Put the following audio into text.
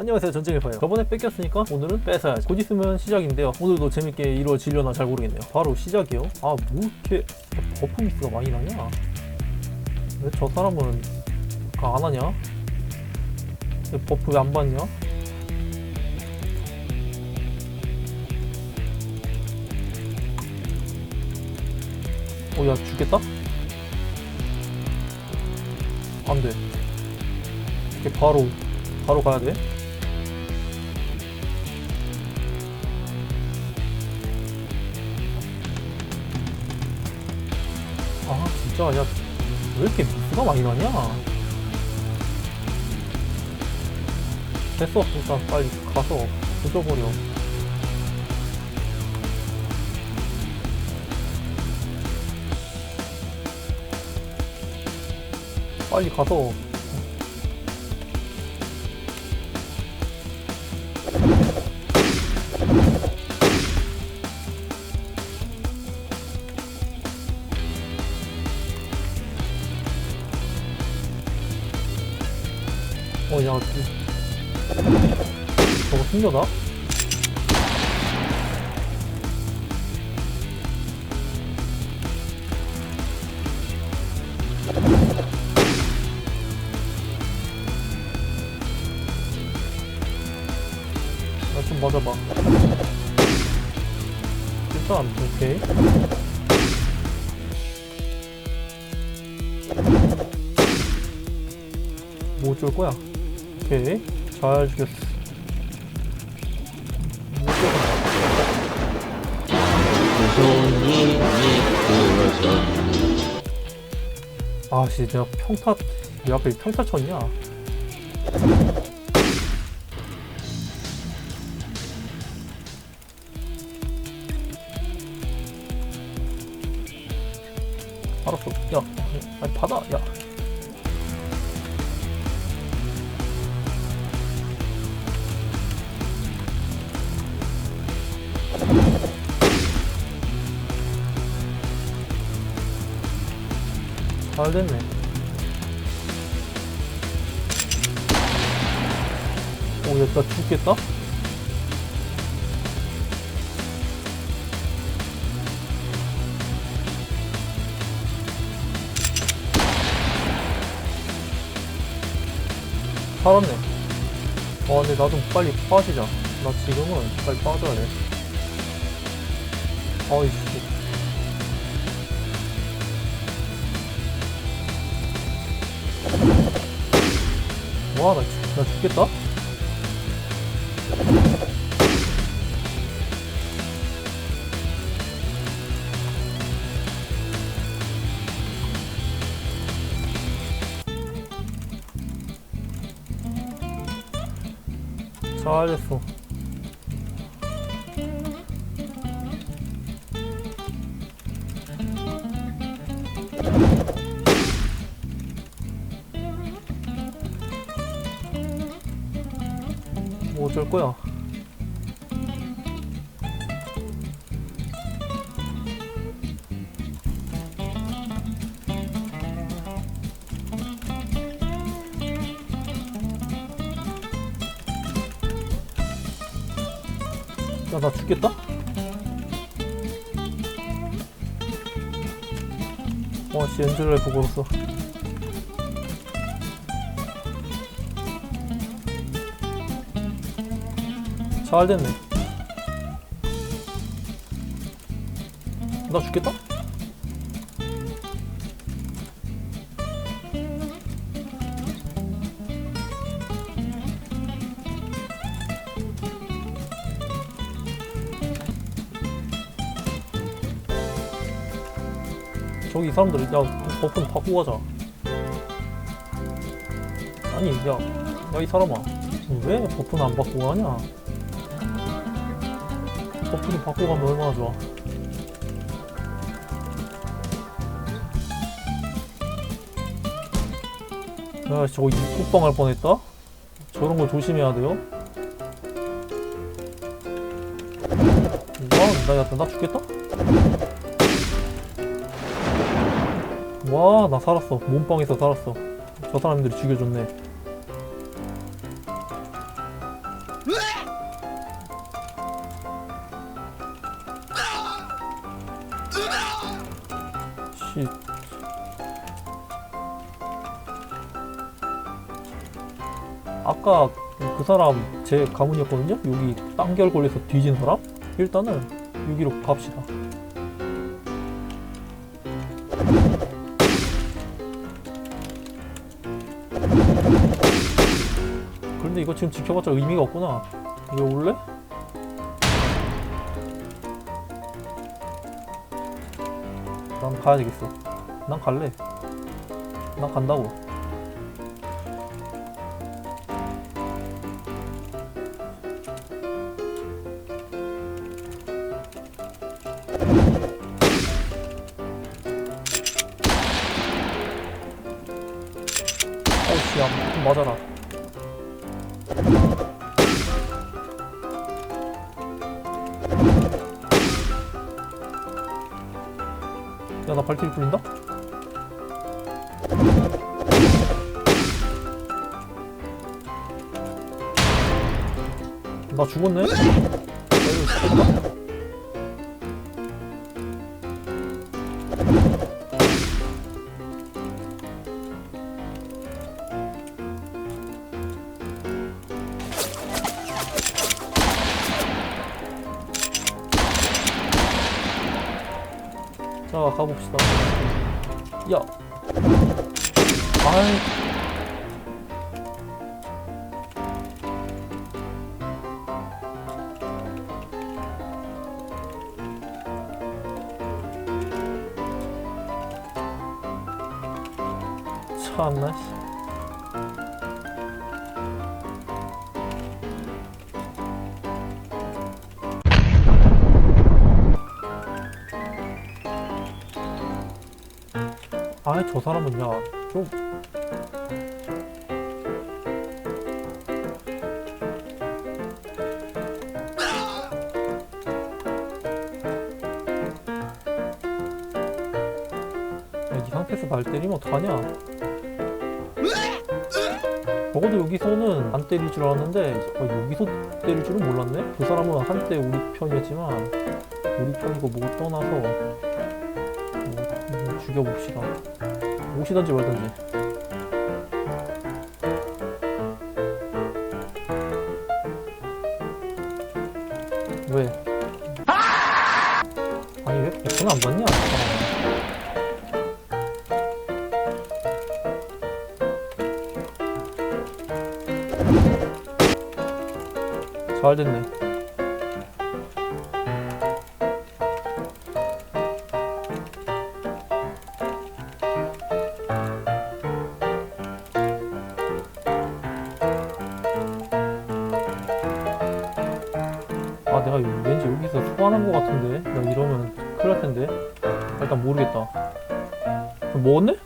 안녕하세요 전쟁일파예요. 저번에 뺏겼으니까 오늘은 뺏어야지 곧 있으면 시작인데요. 오늘도 재밌게 이루어지려나 잘 모르겠네요. 바로 시작이요. 아 뭐 이렇게 버프 미스가 많이 나냐? 왜 저 사람은 그거 안 하냐? 왜 버프 왜 안 받냐? 어야 죽겠다? 안돼. 이렇게 바로 바로 가야 돼 진짜 야 왜 이렇게 미스가 많이 나냐? 됐어 일단 빨리 가서 조져버려. 빨리 가서 어, 야, 그, 저거 숨겨다? 나좀 맞아봐. 일단, 오케이. 뭐 어쩔 거야? 오케이 잘 죽였어. 아씨 내가 평타 왜 앞에 평타 쳤냐 잘 됐네. 오, 야, 나 죽겠다? 살았네. 아, 근데 나 좀 빨리 빠지자. 나 지금은 빨리 빠져야 돼. 아이씨. 와, 나, 죽- 나 죽겠다? 잘 됐어. 거야? 야, 나 죽겠다? 와, 씨, 엔젤을 보고 있어. 잘 됐네. 나 죽겠다? 저기 이 사람들, 야, 버튼 바꾸고 가자. 아니, 야, 야, 이 사람아. 왜 버튼 안 바꾸고 가냐? 버프 좀 바꾸고 가면 얼마나 좋아. 야, 저거 입국방 할 뻔했다? 저런 거 조심해야 돼요. 와, 나, 야, 나 죽겠다? 와, 나 살았어. 몸빵에서 살았어. 저 사람들이 죽여줬네. 아까 그 사람 제 가문이었거든요? 여기 땅결 걸려서 뒤진 사람? 일단은 여기로 갑시다. 그런데 이거 지금 지켜봤자 의미가 없구나. 왜 올래? 난 가야 되겠어. 난 갈래. 난 간다고. 맞아라. 야, 나 발길이 풀린다? 나 죽었네? 자, 가봅시다. 야. 아이. 참나, 아이, 저 사람은 야, 좀. 야, 이 상태에서 날 때리면 어떡하냐? 적어도 여기서는 안 때릴 줄 알았는데 어, 여기서 때릴 줄은 몰랐네? 그 사람은 한때 우리 편이었지만 우리 편이고 떠나서 뭐, 한번 죽여봅시다 오시던지 말던지 왜? 아니 왜 전화 안 받냐? 잘 됐네. 왠지 여기서 소환한 것 같은데? 나 이러면 큰일 날 텐데? 일단 모르겠다. 먹었네?